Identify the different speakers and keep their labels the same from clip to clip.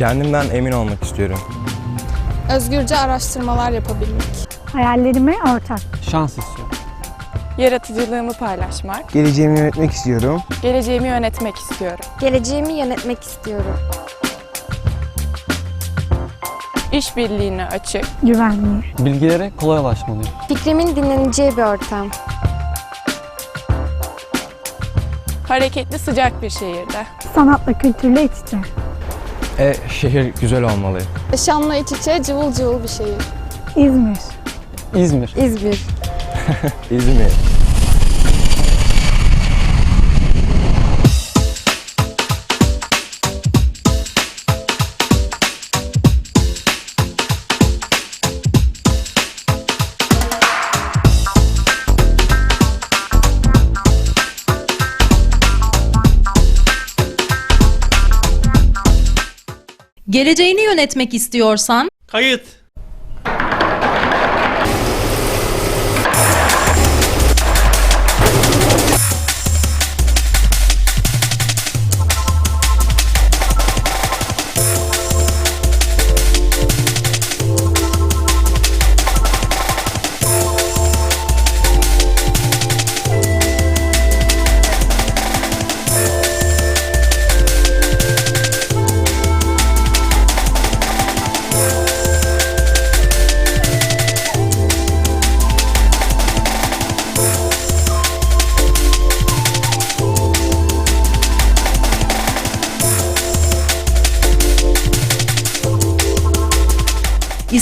Speaker 1: Kendimden emin olmak istiyorum.
Speaker 2: Özgürce araştırmalar yapabilmek.
Speaker 3: Hayallerime ortak.
Speaker 4: Şans istiyorum.
Speaker 2: Yaratıcılığımı paylaşmak.
Speaker 5: Geleceğimi yönetmek istiyorum.
Speaker 2: Geleceğimi yönetmek istiyorum.
Speaker 6: Geleceğimi yönetmek istiyorum.
Speaker 2: İşbirliğine açık.
Speaker 3: Güvenli.
Speaker 4: Bilgilere kolay ulaşmalıyım.
Speaker 6: Fikrimin dinleneceği bir ortam.
Speaker 2: Hareketli sıcak bir şehirde.
Speaker 3: Sanatla kültürle iç içe.
Speaker 1: E, şehir güzel olmalı.
Speaker 2: Yaşamla iç içe cıvıl cıvıl bir şehir.
Speaker 3: İzmir.
Speaker 4: İzmir.
Speaker 6: İzmir.
Speaker 1: İzmir.
Speaker 7: Geleceğini yönetmek istiyorsan
Speaker 8: Kayıt.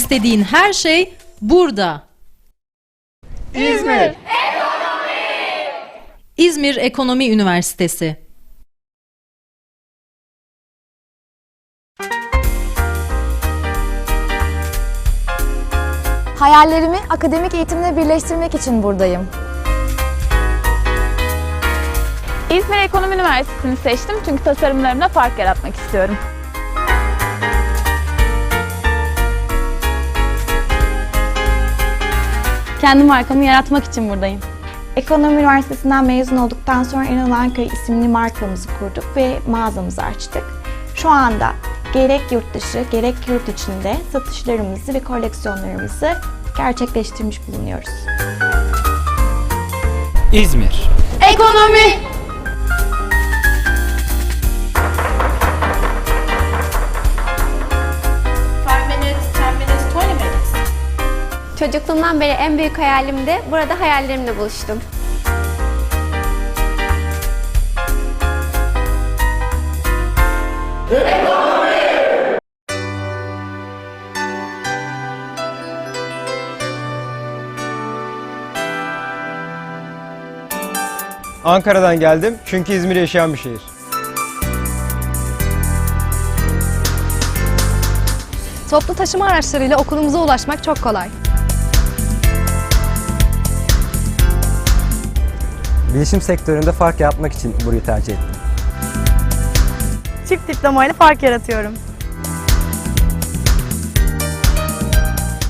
Speaker 7: İstediğin her şey burada.
Speaker 2: İzmir.
Speaker 7: İzmir Ekonomi Üniversitesi.
Speaker 6: Hayallerimi akademik eğitimle birleştirmek için buradayım.
Speaker 9: İzmir Ekonomi Üniversitesi'ni seçtim çünkü tasarımlarımda fark yaratmak istiyorum. Kendi markamı yaratmak için buradayım.
Speaker 10: Ekonomi Üniversitesi'nden mezun olduktan sonra İnananköy isimli markamızı kurduk ve mağazamızı açtık. Şu anda gerek yurt dışı gerek yurt içinde satışlarımızı ve koleksiyonlarımızı gerçekleştirmiş bulunuyoruz.
Speaker 8: İzmir.
Speaker 9: Ekonomi!
Speaker 6: Çocukluğumdan beri en büyük hayalim de burada hayallerimle buluştum.
Speaker 5: Ankara'dan geldim çünkü İzmir yaşayan bir şehir.
Speaker 6: Toplu taşıma araçlarıyla okulumuza ulaşmak çok kolay.
Speaker 5: Bilişim sektöründe fark yaratmak için burayı tercih ettim.
Speaker 3: Çift diplomayla fark yaratıyorum.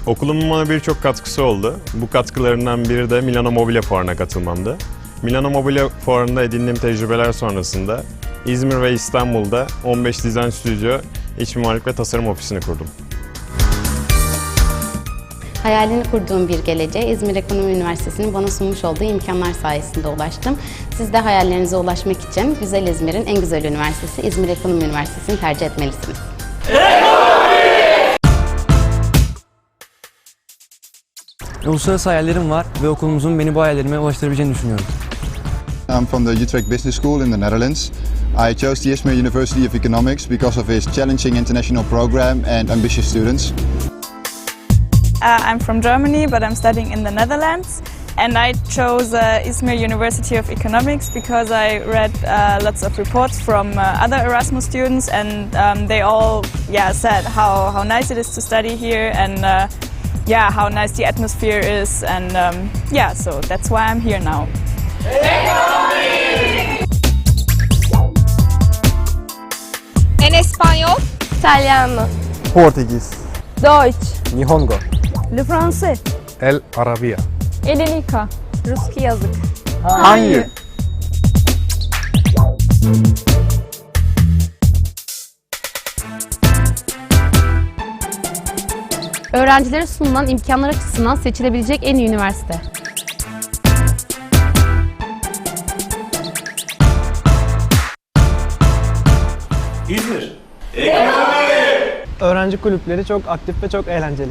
Speaker 11: Okulumun bana birçok katkısı oldu. Bu katkılarından biri de Milano Mobilya Fuarı'na katılmamdı. Milano Mobilya Fuarı'nda edindiğim tecrübeler sonrasında İzmir ve İstanbul'da 15 dizayn stüdyo, iç mimarlık ve tasarım ofisini kurdum.
Speaker 12: Hayalini kurduğum bir geleceğe İzmir Ekonomi Üniversitesi'nin bana sunmuş olduğu imkanlar sayesinde ulaştım. Siz de hayallerinize ulaşmak için güzel İzmir'in en güzel üniversitesi İzmir Ekonomi Üniversitesi'ni tercih etmelisiniz.
Speaker 1: Uluslararası hayallerim var ve okulumuzun beni bu hayallerime ulaştırabileceğini düşünüyorum.
Speaker 13: I'm from the Utrecht Business School in the Netherlands. I chose the Izmir University of Economics because of its challenging international program and ambitious students.
Speaker 9: Uh, I'm from Germany, but I'm studying in the Netherlands. And I chose uh, Izmir University of Economics because I read uh, lots of reports from uh, other Erasmus students, and um, they all, yeah, said how, how nice it is to study here, and uh, yeah, how nice the atmosphere is, and um, yeah, so that's why I'm here now.
Speaker 2: En español.
Speaker 6: İtalyano.
Speaker 5: Portekiz,
Speaker 2: Deutsch.
Speaker 5: Nihongo,
Speaker 3: Le Français.
Speaker 5: El Arabiya.
Speaker 9: Elenika.
Speaker 6: Ruski yazık.
Speaker 5: Hangi?
Speaker 14: Öğrencilere sunulan imkanlar açısından seçilebilecek en iyi üniversite.
Speaker 4: Öğrenci kulüpleri çok aktif ve çok eğlenceli.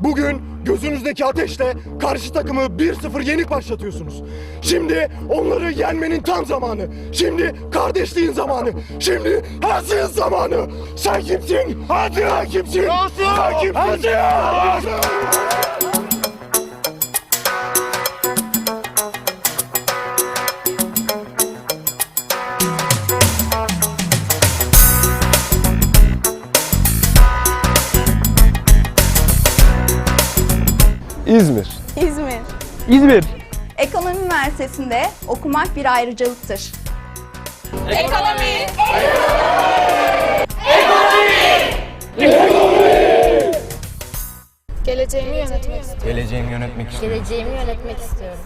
Speaker 8: Bugün gözünüzdeki ateşle karşı takımı 1-0 yenik başlatıyorsunuz. Şimdi onları yenmenin tam zamanı. Şimdi kardeşliğin zamanı. Şimdi her şeyin zamanı. Sen kimsin? Hadi ya kimsin? Sen kimsin? Hadi
Speaker 4: İzmir.
Speaker 15: İzmir.
Speaker 4: İzmir.
Speaker 15: Ekonomi Üniversitesi'nde okumak bir ayrıcalıktır. Geleceğimi yönetmek istiyorum.
Speaker 1: Geleceğimi yönetmek istiyorum.
Speaker 14: Geleceğimi yönetmek istiyorum.